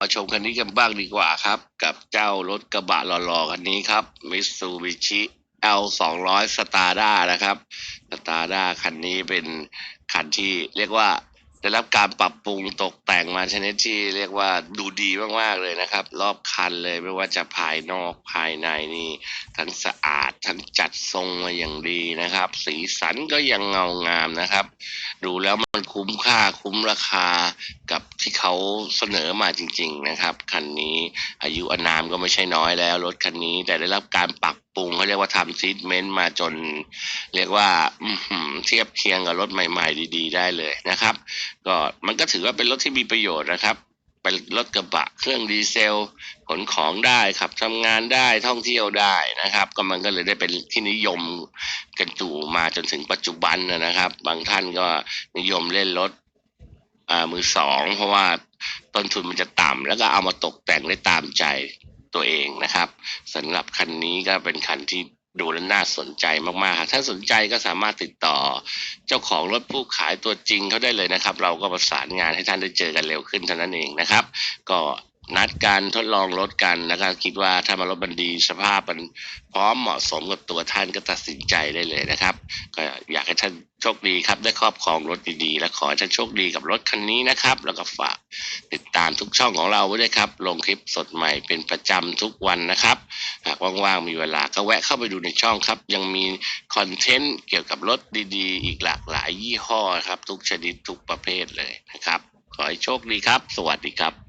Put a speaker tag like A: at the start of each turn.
A: มาชมคันนี้กันบ้างดีกว่าครับ กับเจ้ารถกระบะหล่อๆคันนี้ครับ Mitsubishi L 2 0 0 Stada นะครับ Stada คันนี้เป็นคันที่เรียกว่า ได้รับการปรับปรุงตกแต่งมาชนิดที่เรียกว่าดูดีมากๆเลยนะครับ รอบคันเลยไม่ว่าจะภายนอกภายในนี่ทั้งสะอาดทั้งจัดทรงมาอย่างดีนะครับ สีสันก็ยังเงางามนะครับ ดูแล้วมันคุ้มค่าคุ้มราคากับที่เขาเสนอมาจริง ๆนะครับคันนี้อายุอนามก็ไม่ใช่น้อยแล้วรถคันนี้แต่ได้รับการปรับปรุงเขาเรียกว่าทำซีทเมนต์มาจน เรียกว่าอื เทียบเคียงกับรถใหม่ ๆ ดี ๆ ได้เลยนะครับ ก็มันก็ถือว่าเป็นรถที่มีประโยชน์นะครับเป็นรถกระบะเครื่องดีเซล ขนของได้ขับทำงานได้ท่องเที่ยวได้นะครับ ก็มันก็เลยได้เป็นที่นิยมกันจู่มาจนถึงปัจจุบันนะนะครับ บางท่านก็นิยมเล่นรถอ่ามือสอง เพราะว่าต้นทุนมันจะต่ำแล้วก็เอามาตกแต่งได้ตามใจตัวเองนะครับสำหรับคันนี้ก็เป็นคันที่ ดูแล้วน่าสนใจมากๆครับถ้าสนใจก็สามารถติดต่อ เจ้าของรถผู้ขายตัวจริงเขาได้เลยนะครับ เราก็ประสานงานให้ท่านได้เจอกันเร็วขึ้นเท่านั้นเองนะครับ ก็ นัดการทดลองรถกันแล้วก็คิดว่าถ้ามารถมันดีสภาพมันพร้อมเหมาะสมกับตัวท่านก็ตัดสินใจได้เลยนะครับ ก็อยากให้ท่านโชคดีครับ ได้ครอบครองรถดีๆ และขอให้ท่านโชคดีกับรถคันนี้นะครับ แล้วก็ฝากติดตามทุกช่องของเราไว้ด้วยครับ ลงคลิปสดใหม่เป็นประจำทุกวันนะครับหากว่างๆมีเวลาก็แวะเข้าไปดูในช่องครับ ยังมีคอนเทนต์เกี่ยวกับรถดีๆ อีกหลากหลายยี่ห้อครับ ทุกชนิดทุกประเภทเลยนะครับ ขอให้โชคดีครับ สวัสดีครับ